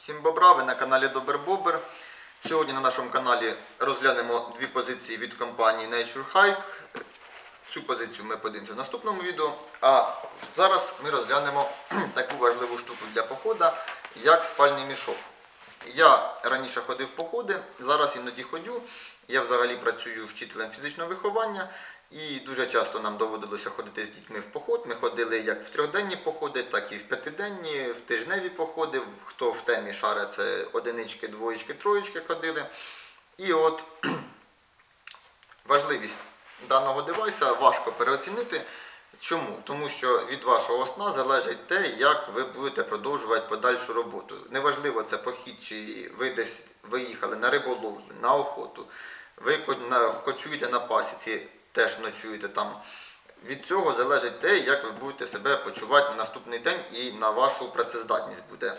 Всім бобра, ви на каналі Добер Бобер. Сьогодні на нашому каналі розглянемо дві позиції від компанії Nature Hike. Цю позицію ми подивимося в наступному відео. А зараз ми розглянемо таку важливу штуку для походу, як спальний мішок. Я раніше ходив походи, зараз іноді ходю. Я взагалі працюю вчителем фізичного виховання і дуже часто нам доводилося ходити з дітьми в поход. Ми ходили як в трьохденні походи, так і в п'ятиденні, в тижневі походи. Хто в темі шаре, це одинички, двоєчки, троєчки ходили. І от важливість даного девайса важко переоцінити. Чому? Тому що від вашого сна залежить те, як ви будете продовжувати подальшу роботу. Неважливо, це похід, чи ви десь виїхали на риболовлю, на охоту, ви кочуєте на пасіці, теж ночуєте там. Від цього залежить те, як ви будете себе почувати на наступний день і на вашу працездатність буде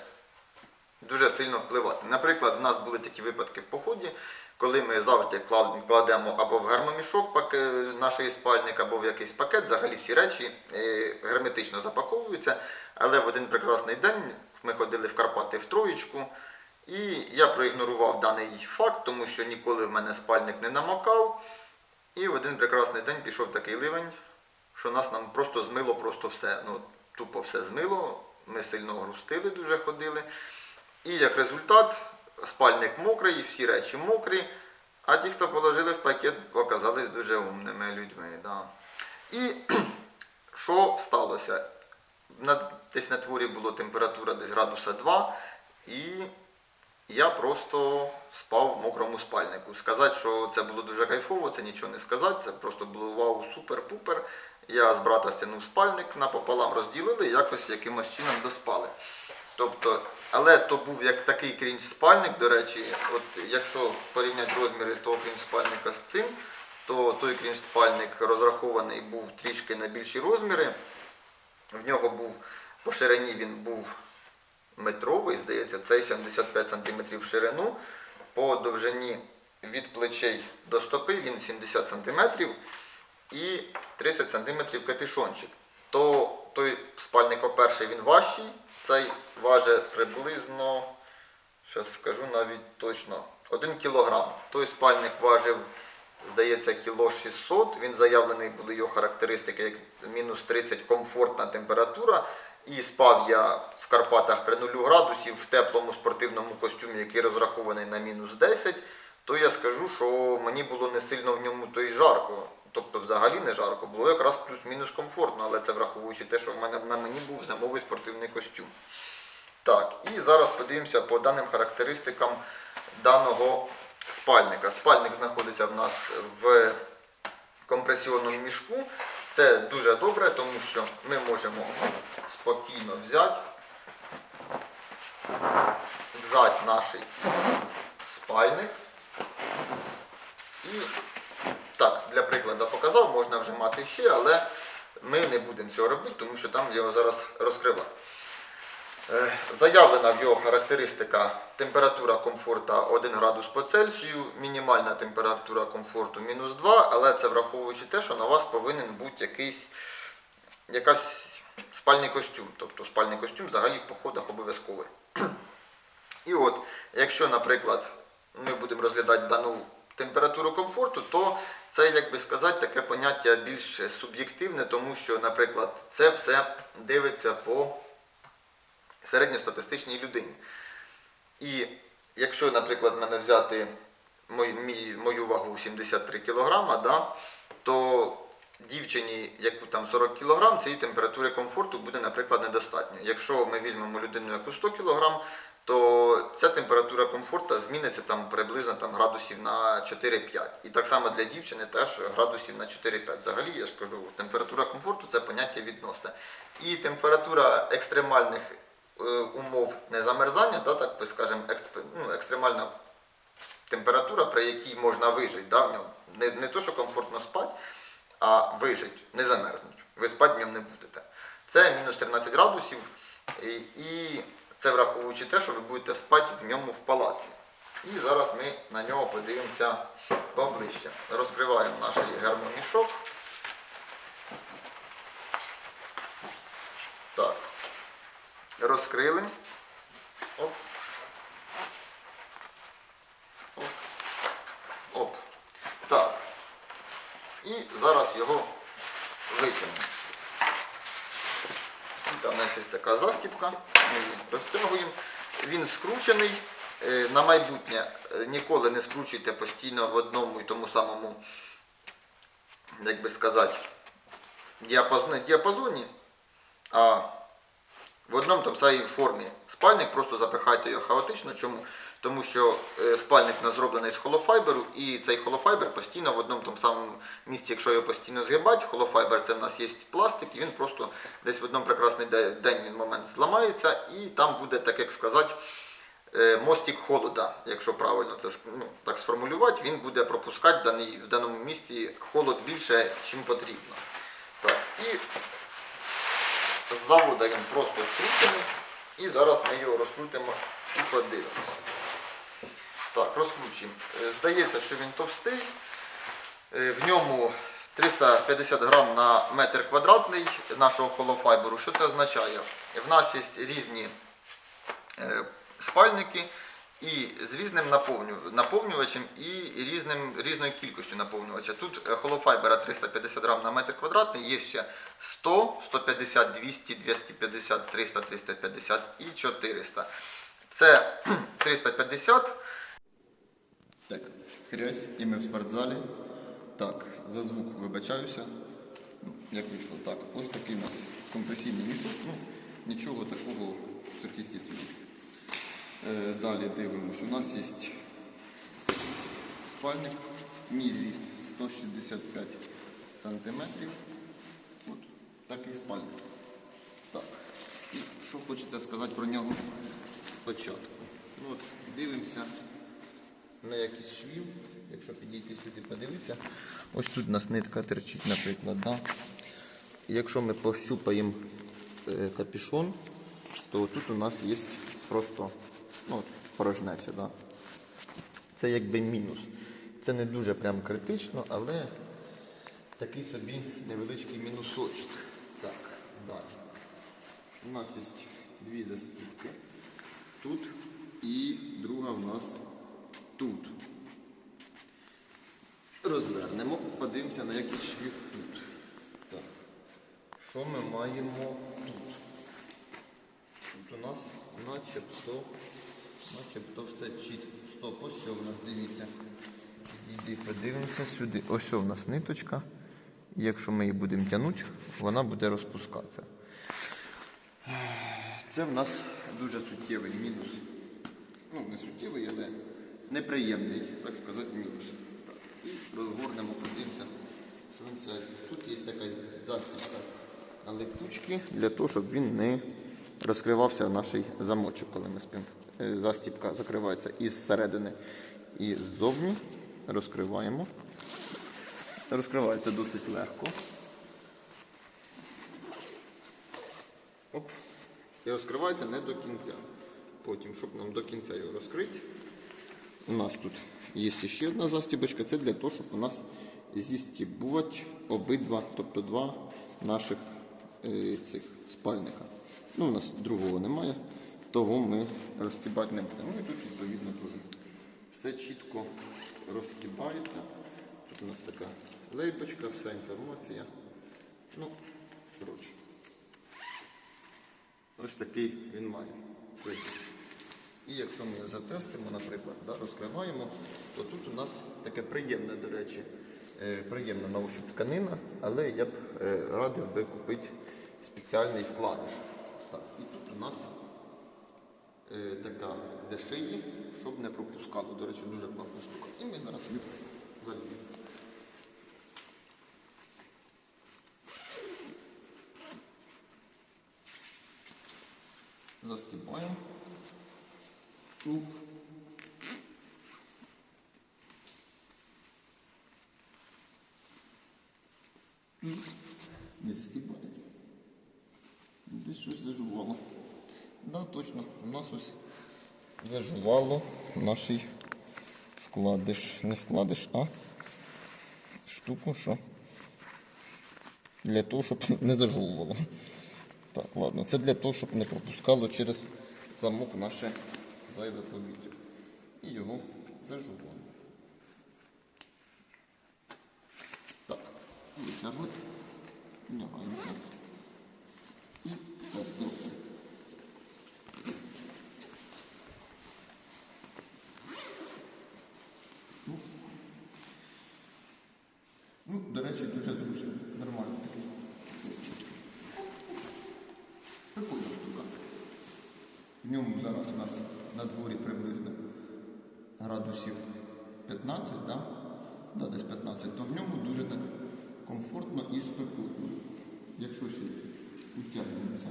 дуже сильно впливати. Наприклад, в нас були такі випадки в поході, коли ми завжди кладемо або в гермомішок пак- наш спальник, або в якийсь пакет, взагалі всі речі е, герметично запаковуються. Але в один прекрасний день ми ходили в Карпати в троєчку, і я проігнорував даний факт, тому що ніколи в мене спальник не намокав. І в один прекрасний день пішов такий ливень, що нас нам просто змило просто все. Ну, тупо все змило. Ми сильно грустили, дуже ходили. І як результат, спальник мокрий, всі речі мокрі, а ті, хто положили в пакет, оказались дуже умними людьми. Да. І що сталося? На, десь на творі була температура десь градуса 2, і я просто спав в мокрому спальнику. Сказати, що це було дуже кайфово, це нічого не сказати, це просто було вау, супер-пупер. Я з брата стягнув спальник напополам розділили, і якось якимось чином доспали. Тобто, але то був як такий крінж спальник, до речі, от якщо порівняти розміри того крінж спальника з цим, то той крінж спальник розрахований був трішки на більші розміри. В нього був по ширині він був метровий, здається, цей 75 см в ширину. По довжині від плечей до стопи він 70 см і 30 см капішончик. То той спальник, по-перше, він важчий, цей важить приблизно, зараз скажу навіть точно, 1 кг. Той спальник важив, здається, кіло 600. Він заявлений були його характеристики як мінус 30 комфортна температура. І спав я в Карпатах при 0 градусів в теплому спортивному костюмі, який розрахований на мінус 10, то я скажу, що мені було не сильно в ньому то й жарко. Тобто взагалі не жарко, було якраз плюс-мінус комфортно, але це враховуючи те, що в мене на мені був зимовий спортивний костюм. Так, і зараз подивимося по даним характеристикам даного спальника. Спальник знаходиться в нас в компресіонному мішку. Це дуже добре, тому що ми можемо спокійно взяти, вжати наш спальник. І так, для прикладу показав, можна вжимати ще, але ми не будемо цього робити, тому що там його зараз розкривати. Е, Заявлена в його характеристика температура комфорту 1 градус по Цельсію, мінімальна температура комфорту мінус 2, але це враховуючи те, що на вас повинен бути якийсь якась спальний костюм. Тобто спальний костюм взагалі в походах обов'язковий. І от, якщо, наприклад, ми будемо розглядати дану температуру комфорту, то це, як би сказати, таке поняття більш суб'єктивне, тому що, наприклад, це все дивиться по середньостатистичній людині. І якщо, наприклад, мене взяти мою, мою вагу 73 кг, да, то дівчині, яку там 40 кг, цієї температури комфорту буде, наприклад, недостатньо. Якщо ми візьмемо людину, яку 100 кг, то ця температура комфорту зміниться там приблизно там, градусів на 4-5. І так само для дівчини теж градусів на 4-5. Взагалі, я ж кажу, температура комфорту це поняття відносне. І температура екстремальних е, умов незамерзання, да, так скажемо, ну, екстремальна температура, при якій можна вижити да, в ньому. Не, не то, що комфортно спати, а вижити, не замерзнуть. Ви спати в ньому не будете. Це мінус 13 градусів, і, і це враховуючи те, що ви будете спати в ньому в палаці. І зараз ми на нього подивимося поближче. Розкриваємо наш гермомішок. розкрили. Оп. Оп. Оп. Так. І зараз його витягнемо. Там у нас є така застіпка, ми її розтягуємо. Він скручений. Е, на майбутнє е, ніколи не скручуйте постійно в одному і тому самому, як би сказати, діапазоні, діапазоні а в одному там самій формі спальник, просто запихайте його хаотично. Чому? Тому що е, спальник у зроблений з холофайберу, і цей холофайбер постійно в одному тому самому місці, якщо його постійно згибати, холофайбер це в нас є пластик, і він просто десь в одному прекрасний день він момент зламається, і там буде, так як сказати, е, мостик холода, якщо правильно це ну, так сформулювати, він буде пропускати в даному місці холод більше, чим потрібно. Так, і з завода просто скручений. І зараз ми його розкрутимо і подивимося. Так, розкручуємо. Е, Здається, що він товстий. Е, В ньому 350 грам на метр квадратний нашого холофайберу. Що це означає? В нас є різні е, спальники і з різним наповнювачем і різним, різною кількістю наповнювача. Тут е, холофайбера 350 грам на метр квадратний, є ще 100, 150, 200, 250, 300, 350 і 400. Це 350. Так, хрясь, і ми в спортзалі. Так, за звук вибачаюся. Ну, Як вийшло? Так, ось такий у нас компресійний мішок. Ну, нічого такого сверхъестественного. Е, далі дивимось. У нас є спальник. Мій зріст 165 сантиметрів. От такий спальник. Так. І що хочеться сказати про нього спочатку. Ну, от, дивимося на якийсь швів, якщо підійти сюди, подивитися. Ось тут у нас нитка терчить, наприклад. Да? Якщо ми пощупаємо е, капюшон, то тут у нас є просто ну, порожнеча. Да? Це якби мінус. Це не дуже прям критично, але такий собі невеличкий мінусочок. Так, далі. У нас є дві застіпки тут і друга в нас тут. Розвернемо, подивимося на якийсь швів тут. Так. Що ми маємо тут? Тут у нас начебто, начебто все чітко. Стоп, ось у нас, дивіться. Підійди, подивимося сюди. Ось у нас ниточка. І якщо ми її будемо тягнути, вона буде розпускатися. Це в нас дуже суттєвий мінус. Ну, не суттєвий, але неприємний, так сказати, мінус. Так. І розгорнемо, подивимося, що він це. Тут є така застібка на лектучки для того, щоб він не розкривався наш замочок, коли ми спимо. Е, Застібка закривається із середини і ззовні. Розкриваємо. Розкривається досить легко. Оп. І розкривається не до кінця. Потім, щоб нам до кінця його розкрити, у нас тут є ще одна застібочка. Це для того, щоб у нас зістібувати обидва, тобто два наших е, цих спальника. Ну, у нас другого немає, того ми розстібати не будемо. Ну і тут відповідно теж. Все чітко розстібається. Тут у нас така лейбочка, вся інформація. Ну, коротше. Ось такий він має. І якщо ми його затестимо, наприклад, да, розкриваємо, то тут у нас таке приємне, до речі, е, приємна на ощупь тканина, але я б е, радив би купити спеціальний вкладиш. Так, і тут у нас е, така для шиї, щоб не пропускало. До речі, дуже класна штука. І ми зараз їх заліземо. Застібаємо. Чуп. Не застібається. Десь щось зажувало. Да, точно. У нас ось зажувало наш вкладиш. Не вкладиш, а штуку, що для того, щоб не зажовувало. Так, ладно, це для того, щоб не пропускало через замок наше зайве повітря. І його зажовуємо. Так, Витягли. Лягайка. І тестимо. Ну, Ну, до речі, дуже зручно. Нормально такий. Прикольна штука. В ньому зараз у нас на дворі приблизно градусів 15, да? Да, десь 15, то в ньому дуже так комфортно і спекотно. Якщо ще утягнемося,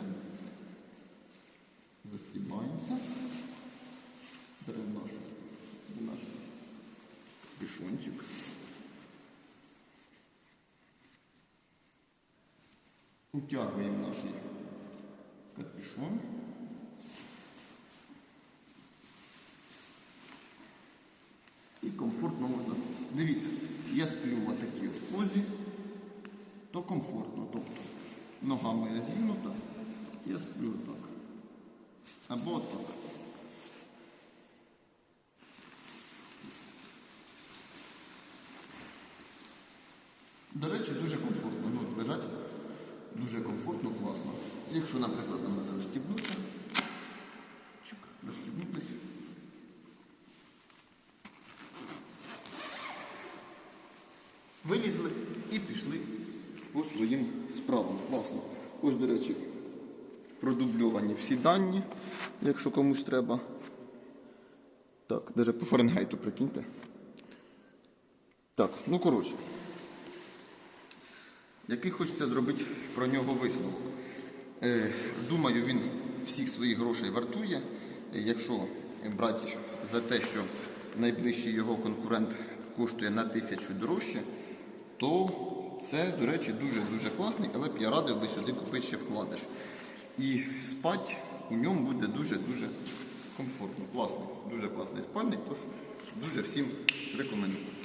застібаємося, беремо наш, наш пішончик. Утягуємо наш капюшон. І комфортно можна. Дивіться, я сплю в такій от позі, то комфортно. Тобто нога моя зігнута, я сплю так. Або так. До речі, дуже комфортно. Ну, от лежать дуже комфортно, класно. Якщо, наприклад, нам треба розстібнутися, розстібнутися. Вилізли і пішли по своїм справам. Класно. Ось, до речі, продубльовані всі дані, якщо комусь треба. Так, навіть по Фаренгейту прикиньте. Так, ну коротше. Який хочеться зробити про нього висновок. Е, думаю, він всіх своїх грошей вартує. Якщо брати за те, що найближчий його конкурент коштує на тисячу дорожче, то це, до речі, дуже-дуже класний, але б я радив би сюди купити ще вкладиш. І спати у ньому буде дуже-дуже комфортно. Класний, дуже класний спальник, тож дуже всім рекомендую.